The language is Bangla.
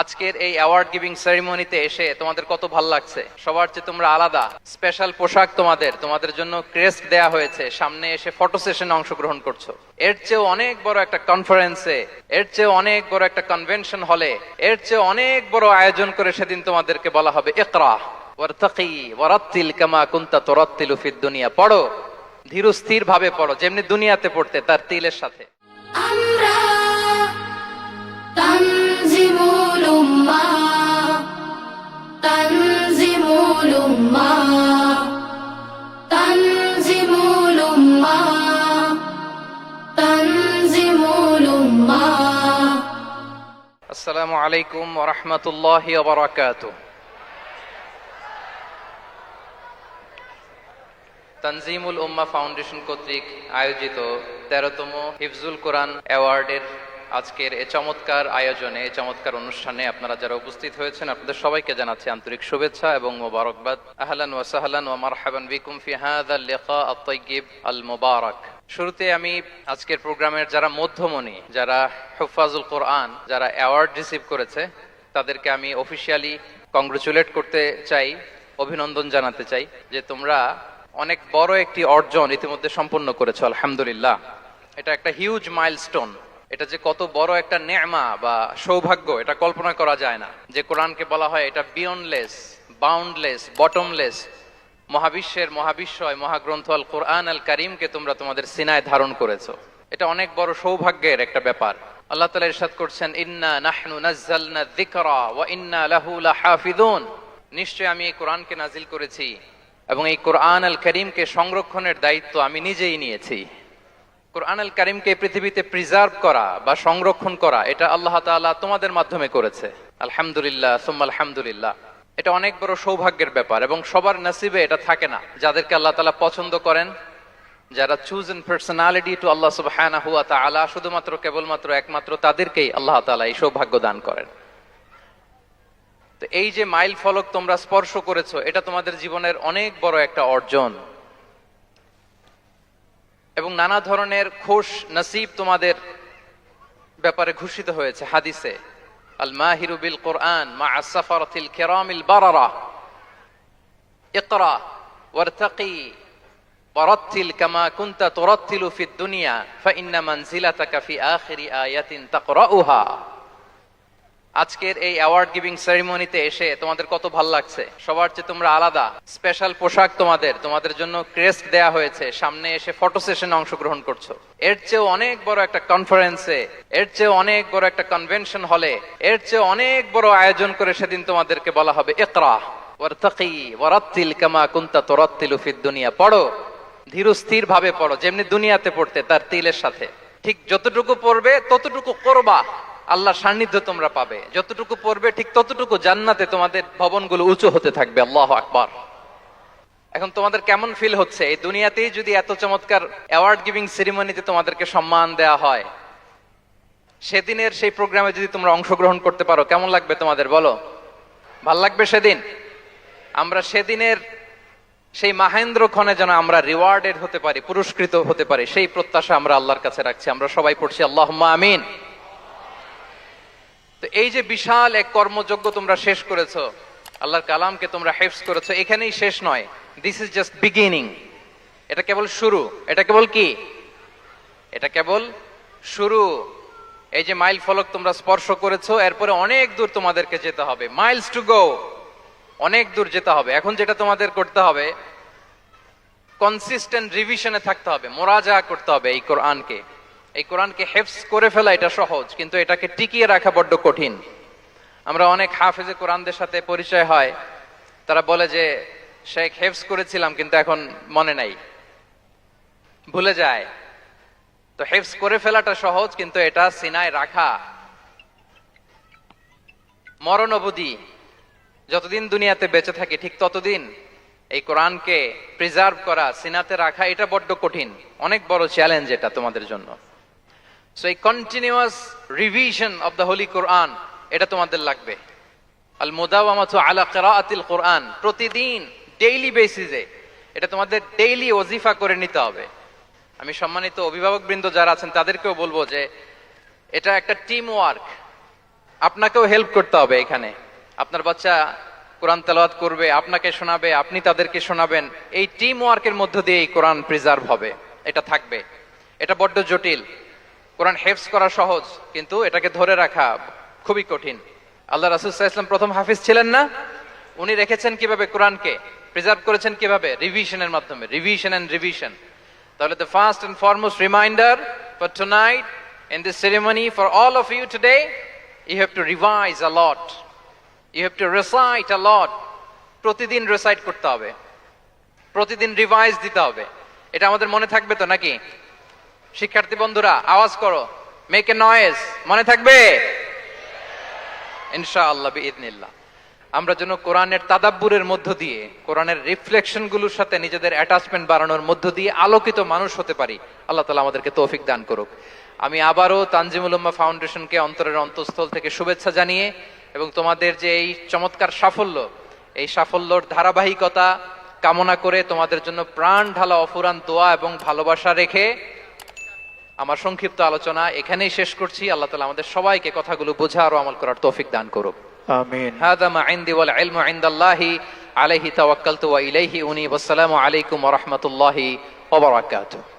আজকের এই অ্যাওয়ার্ড গিভিং সেরিমনিতে এসে তোমাদের কত ভালো লাগছে? সবার চেয়ে তোমরা আলাদা স্পেশাল পোশাক তোমাদের তোমাদের জন্য ক্রেস্ট দেয়া হয়েছে, সামনে এসে ফটো সেশনে অংশগ্রহণ করছ। এর চেয়ে অনেক বড় একটা কনফারেন্সে এর চেয়ে অনেক বড় একটা কনভেনশন হলে এর চেয়ে অনেক বড় আয়োজন করে সেদিন তোমাদেরকে বলা হবে একরা ওয়ারতাকি, ওয়ারাত্তিল কামা কুনতা তুরাত্তিলু দুনিয়া। পড়ো ধীর স্থির ভাবে পড়ো, যেমনি দুনিয়াতে পড়তে, তার তিলের সাথে। আমরা আসসালামু আলাইকুম ওরহমতুল্লাহ তানজিমুল উম্মা ফাউন্ডেশন কর্তৃক আয়োজিত তেরোতম হিফজুল কোরআন অ্যাওয়ার্ডের আজকের এ চমৎকার আয়োজনে, এ চমৎকার অনুষ্ঠানে আপনারা যারা উপস্থিত হয়েছেন, আপনাদের সবাইকে জানাচ্ছি আন্তরিক শুভেচ্ছা এবং মোবারকবাদ। আহলান ওয়া সাহলান ওয়া মারহাবান বিকুম ফি হাযা লিকা আত-তাইয়্যিব আল মুবারাক শুরুতে আমি আজকের প্রোগ্রামের যারা মধ্যমণি, যারা হুফাজুল কোরআন, যারা অ্যাওয়ার্ড রিসিভ করেছে, তাদেরকে আমি অফিসিয়ালি কংগ্রেচুলেট করতে চাই, অভিনন্দন জানাতে চাই যে তোমরা অনেক বড় একটি অর্জন ইতিমধ্যে সম্পন্ন করেছ, আলহামদুলিল্লাহ। এটা একটা হিউজ মাইলস্টোন। এটা যে কত বড় একটা নেমা বা সৌভাগ্য, এটা কল্পনা করা যায় না। যে কোরআনকে বলা হয় এটা বিয়নলেস বাউন্ডলেস বটমলেস মহাবিশ্বের মহাবিশ্বয় মহাগ্রন্থ আল কোরআন আল করিমকে তোমরা তোমাদের সিনায় ধারণ করেছ। এটা অনেক বড় সৌভাগ্যের একটা ব্যাপার। আল্লাহ তালা ইরশাদ করছেন, ইন্না নাহনু নাজ্জালনা যিকরা ওয়া ইন্না লাহু লাহাফিজুন নিশ্চয় আমি এই কোরআনকে নাজিল করেছি এবং এই কোরআন আল করিমকে সংরক্ষণের দায়িত্ব আমি নিজেই নিয়েছি। কোরআন আল করিমকে পৃথিবীতে প্রিজার্ভ করা বা সংরক্ষণ করা, এটা আল্লাহ তাআলা তোমাদের মাধ্যমে করেছে। আলহামদুলিল্লাহ, সুম্মা আলহামদুলিল্লাহ। এটা অনেক বড় সৌভাগ্যের ব্যাপার এবং সবার নসিবে এটা থাকে না। যাদেরকে আল্লাহ তাআলা পছন্দ করেন, যারা চুজ এন পার্সোনালিটি টু আল্লাহ সুবহানাহু ওয়া তাআলা, শুধুমাত্র, কেবলমাত্র, একমাত্র তাদেরকেই আল্লাহ তাআলা এই সৌভাগ্য দান করেন। তো এই যে মাইল ফলক তোমরা স্পর্শ করেছ, এটা তোমাদের জীবনের অনেক বড় একটা অর্জন। এবং নানা ধরনের খুশ নসিব তোমাদের ব্যাপারে ঘোষিত হয়েছে হাদিসে আল মাহিরু বিল কোরআন মা আসাফারাতিল কিরামিল বারারা ইকরা ওয়ারতাকি ورتل كما كنت ترتل في الدنيا فإن منزلتك في آخر آية تقرأها আজকের এই অ্যাওয়ার্ড গিভিং সেরিমনিতে এসে তোমাদের কত ভালো লাগছে? সবার চেয়ে তোমরা আলাদা। স্পেশাল পোশাক তোমাদের তোমাদের জন্য ক্রেস্ট দেয়া হয়েছে। সামনে এসে ফটো সেশনে অংশগ্রহণ করছ। এর চেয়ে অনেক বড় একটা কনফারেন্সে এর চেয়ে অনেক বড় একটা কনভেনশন হলে এর চেয়ে অনেক বড় আয়োজন করে সেদিন তোমাদেরকে বলা হবে একরা ওয়ারতাকি, ওয়ারাত্তিল কামা কুনতা তুরাত্তিলু ফিদ দুনিয়া। পড়ো, ধীর স্থির ভাবে পড়ো, যেমনি দুনিয়াতে পড়তে, তার তিলের সাথে। ঠিক যতটুকু পড়বে, ততটুকু করবা। আল্লাহ সান্নিধ্য তোমরা পাবে। যতটুকু পড়বে, ঠিক ততটুকু জান্নাতে তোমাদের ভবনগুলো উঁচু হতে থাকবে। আল্লাহ আকবার। এখন তোমাদের কেমন ফিল হচ্ছে? এই দুনিয়াতেই যদি এত চমৎকার অ্যাওয়ার্ড গিভিং সেরিমনিতে তোমাদেরকে সম্মান দেয়া হয়, সেদিনের সেই প্রোগ্রামে যদি তোমরা অংশগ্রহণ করতে পারো, কেমন লাগবে তোমাদের? বলো। ভালো লাগবে সেদিন? আমরা সেদিনের সেই মাহেন্দ্র ক্ষণে যেন আমরা রিওয়ার্ডেড হতে পারি, পুরস্কৃত হতে পারি, সেই প্রত্যাশা আমরা আল্লাহর কাছে রাখছি। আমরা সবাই পড়ছি আল্লাহ আমিন। তো এই যে বিশাল এক কর্মযজ্ঞ তোমরা শেষ করেছ, আল্লাহর কালামকে তোমরা হেফস করেছ, এখানেই শেষ নয়। দিস ইজ জাস্ট বিগিনিং এটা কেবল শুরু। এটা কেবল কি? এটা কেবল শুরু। এই যে মাইল ফলক তোমরা স্পর্শ করেছ, এরপরে অনেক দূর তোমাদেরকে যেতে হবে। মাইলস টু গো অনেক দূর যেতে হবে। এখন যেটা তোমাদের করতে হবে কনসিস্টেন্ট রিভিশনে থাকতে হবে মোরাজা করতে হবে এই কোরআনকে। এই কোরআনকে হেফস করে ফেলা এটা সহজ, কিন্তু এটাকে টিকিয়ে রাখা বড্ড কঠিন। আমরা অনেক হাফেজে কোরআনদের সাথে পরিচয় হয়, তারা বলে যে, শেখ হেফস করেছিলাম, কিন্তু এখন মনে নাই। ভুলে যায়। তো হেফস করে ফেলাটা সহজ, কিন্তু এটা সিনায় রাখা। মরণ অবধি যতদিন দুনিয়াতে বেঁচে থাকি, ঠিক ততদিন এই কোরআনকে প্রিজার্ভ করা, সিনাতে রাখা, এটা বড্ড কঠিন। অনেক বড় চ্যালেঞ্জ এটা তোমাদের জন্য। সো এই continuous revision of the holy Quran এটা তোমাদের লাগবে। আল মুদাওয়ামাতু আলা কিরাআতিল কোরআন প্রতিদিন ডেইলি বেসিসে এটা তোমাদের ডেইলি ওজিফা করে নিতে হবে। আমি সম্মানিত অভিভাবক বৃন্দ যারা আছেন, তাদেরকেও বলব যে এটা একটা টিম ওয়ার্ক আপনাকেও হেল্প করতে হবে এখানে। আপনার বাচ্চা কোরআন তেলাওয়াত করবে, আপনাকে শোনাবে, আপনি তাদেরকে শোনাবেন। এই টিম ওয়ার্কের মধ্য দিয়ে এই কোরআন প্রিজার্ভ হবে। এটা থাকবে। এটা বড্ড জটিল। কোরআন হেফস করা সহজ, কিন্তু এটাকে ধরে রাখা খুবই কঠিন। আল্লাহ রাসুল ইসলাম প্রথম হাফিজ ছিলেন না? উনি রেখেছেন কীভাবে কোরআনকে, প্রিজার্ভ করেছেন কীভাবে? রিভিশনের মাধ্যমে, রিভিশন এন্ড রিভিশন। তাহলে the first and foremost reminder for tonight in this ceremony for all of you today you have to revise a lot you have to recite a lot প্রতিদিন রেসাইট করতে হবে। প্রতিদিন রিভাইজ দিতে হবে। এটা আমাদের মনে থাকবে তো নাকি? শিক্ষার্থী বন্ধুরা, আওয়াজ করো। মেক এ নয়েজ মনে থাকবে? ইনশাআল্লাহ, বিইদনিল্লাহ। আমরা যেন কোরআনের তাদাব্বুরের মধ্য দিয়ে, কোরআনের রিফ্লেকশনগুলোর সাথে নিজেদের অ্যাটাচমেন্ট বাড়ানোর মধ্য দিয়ে আলোকিত মানুষ হতে পারি। আল্লাহ তালা আমাদেরকে তৌফিক দান করুক। আমি আবারও তানজিমুল উম্মা ফাউন্ডেশনকে অন্তরের অন্তঃস্থল থেকে শুভেচ্ছা জানিয়ে এবং তোমাদের যে এই চমৎকার সাফল্য, এই সাফল্যর ধারাবাহিকতা কামনা করে তোমাদের জন্য প্রাণ ঢালা অফুরান দোয়া এবং ভালোবাসা রেখে আমার সংক্ষিপ্ত আলোচনা এখানেই শেষ করছি। আল্লাহ তালা আমাদের সবাইকে কথাগুলো বোঝা আরও আমল করার তৌফিক দান করুক। আমিন। হাদা মা আলাইহি ওয়া ইলাইহি উনি ওয়াসসালামু আলাইকুম ওয়া রাহমাতুল্লাহি ওয়া বারাকাতুহু।